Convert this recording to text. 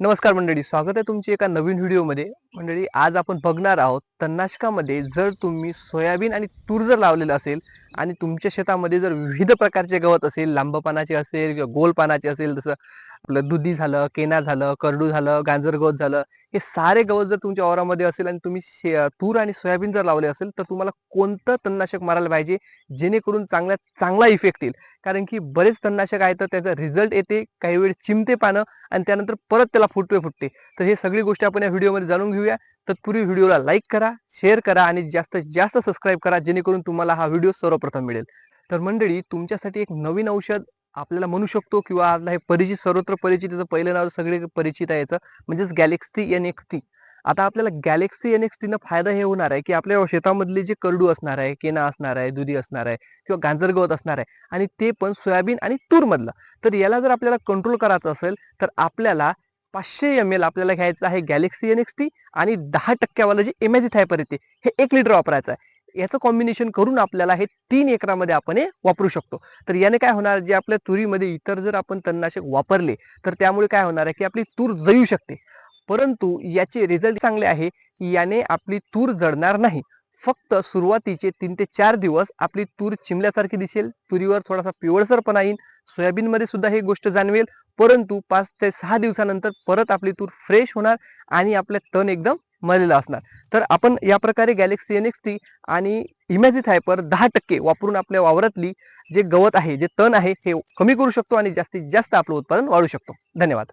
नमस्कार मंडळी स्वागत आहे तुमची एका नवीन व्हिडिओमध्ये. मंडळी आज आपण बघणार आहोत तणनाशकामध्ये जर तुम्ही सोयाबीन आणि तूर जर लावलेलं असेल आणि तुमच्या शेतामध्ये जर विविध प्रकारचे गवत असेल लांब पानाचे असेल किंवा गोल पानाचे असेल जसं आपलं दुधी झालं केना झालं करडू झालं गांजर गवत झालं हे सारे गवत जर तुमच्या ओरामध्ये असेल आणि तुम्ही शे तूर आणि सोयाबीन जर लावले असेल तर तुम्हाला कोणतं तणनाशक मारायला पाहिजे जेणेकरून चांगला चांगला इफेक्ट येईल? कारण की बरेच तणनाशक आहेत तर त्याचा रिझल्ट येते काही वेळ चिमते पानं आणि त्यानंतर परत त्याला फुटवे फुटते. तर हे सगळी गोष्टी आपण या व्हिडिओमध्ये जाणून घेऊया. तत्पूर्वी व्हिडिओला लाईक करा शेअर करा आणि जास्तीत जास्त सबस्क्राईब करा जेणेकरून तुम्हाला हा व्हिडिओ सर्वप्रथम मिळेल. तर मंडळी तुमच्यासाठी एक नवीन औषध आपल्याला म्हणू शकतो किंवा आपला हे परिचित सर्वत्र परिचित त्याचं पहिलं नाव सगळे परिचित आहे याचं म्हणजेच गॅलेक्सी एन एक्स टी. आता आपल्याला गॅलेक्सी एन एक्स टीनं फायदा हे होणार आहे की आपल्या शेतामधले जे करडू असणार आहे केना असणार आहे दुधी असणार आहे किंवा गांजर गवत असणार आहे आणि ते पण सोयाबीन आणि तूरमधलं. तर याला जर आपल्याला कंट्रोल करायचं असेल तर आपल्याला पाचशे एम एल आपल्याला घ्यायचं आहे गॅलेक्सी एन एक्स टी आणि दहा टक्क्यावालं जे एमॅजिथायपर येते हे एक लिटर वापरायचं आहे. याचं कॉम्बिनेशन करून आपल्याला हे तीन एकरामध्ये आपण हे वापरू शकतो. तर याने काय होणार जे आपल्या तुरीमध्ये इतर जर आपण तणनाशक वापरले तर त्यामुळे काय होणार आहे की आपली तूर जळू शकते. परंतु याचे रिझल्ट चांगले आहे की याने आपली तूर जळणार नाही. फक्त सुरुवातीचे तीन ते चार दिवस आपली तूर चिमल्यासारखी दिसेल तुरीवर थोडासा पिवळसरपणा येईल सोयाबीनमध्ये सुद्धा ही गोष्ट जाणवेल परंतु पाच ते सहा दिवसानंतर परत आपली तूर फ्रेश होणार आणि आपले तण एकदम मरलेलं असणार. तर आपण या प्रकारे गॅलेक्सी एन एक्स टी आणि इमॅजिथ हायपर दहा टक्के वापरून आपल्या वावरातली जे गवत आहे जे तण आहे हे कमी करू शकतो आणि जास्तीत जास्त आपलं उत्पादन वाढू शकतो. धन्यवाद.